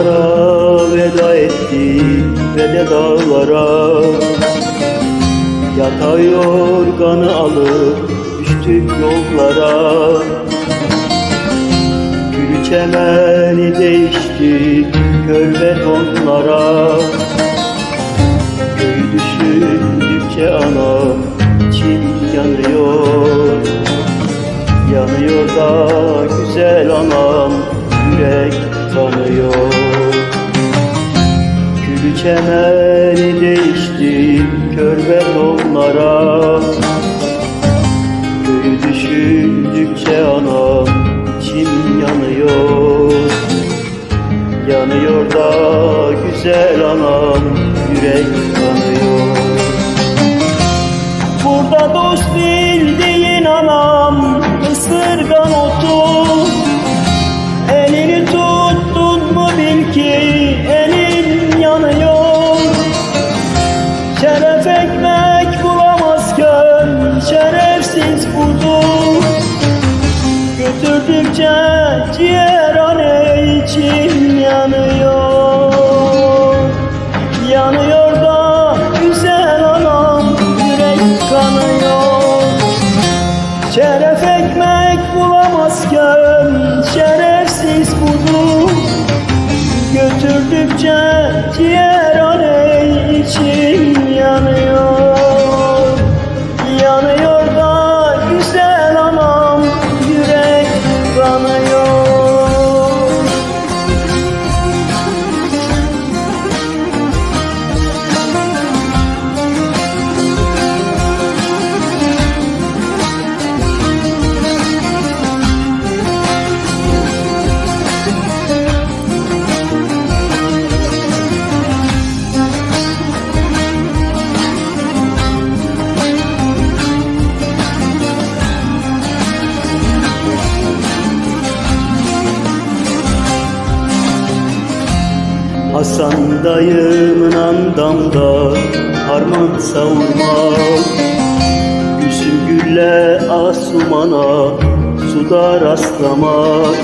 Yaylalara veda ettik ve de dağlara. Yatağı yorganı alıp düştük yollara. Gül çemeni değişti kör betonlara Köyü düşündükçe içim yanıyor Yanıyor kör betonlara Köyü düşündükçe anam içim yanıyor? Yanıyor da güzel anam yürek tanıyor Burada dost bildiğin anam ısırgan otu Götürdükçe ciğer anne içim yanıyor. Yanıyor da güzel anam yürek kanıyor. Şeref ekmek bulamazken şerefsiz budu Götürdükçe ciğer Hasan dayımın andamda harman savurmak Gülsüm gülle asumana suda rastlamak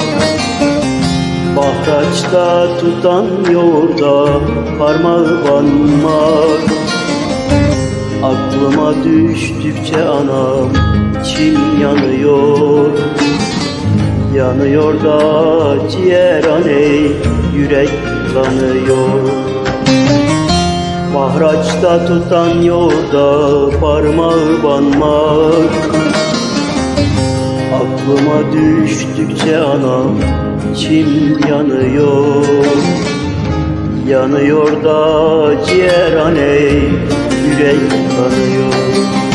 Bahraçta tutan yoğurda parmağı banmak Aklıma düştükçe anam içim yanıyor Yanıyor da ciğer aney yürek kanıyor Mahraçta tutan yolda parmağı banmak. Aklıma düştükçe anam içim yanıyor. Yanıyor da ciğer aney yürek kanıyor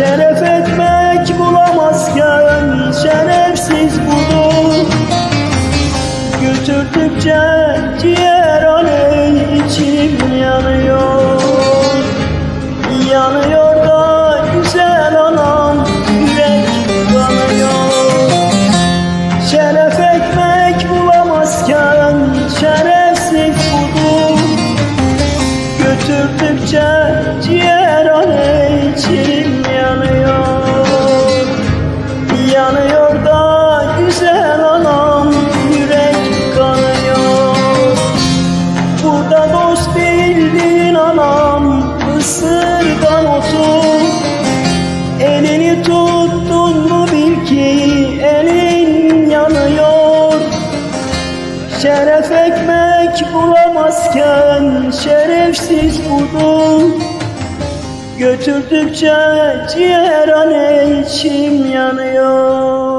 Şeref etmek bulamazken şerefsiz budur Götürdükçe ciğer aley ekmek bulamazken şerefsiz budur Götürdükçe ciğer anne içim yanıyor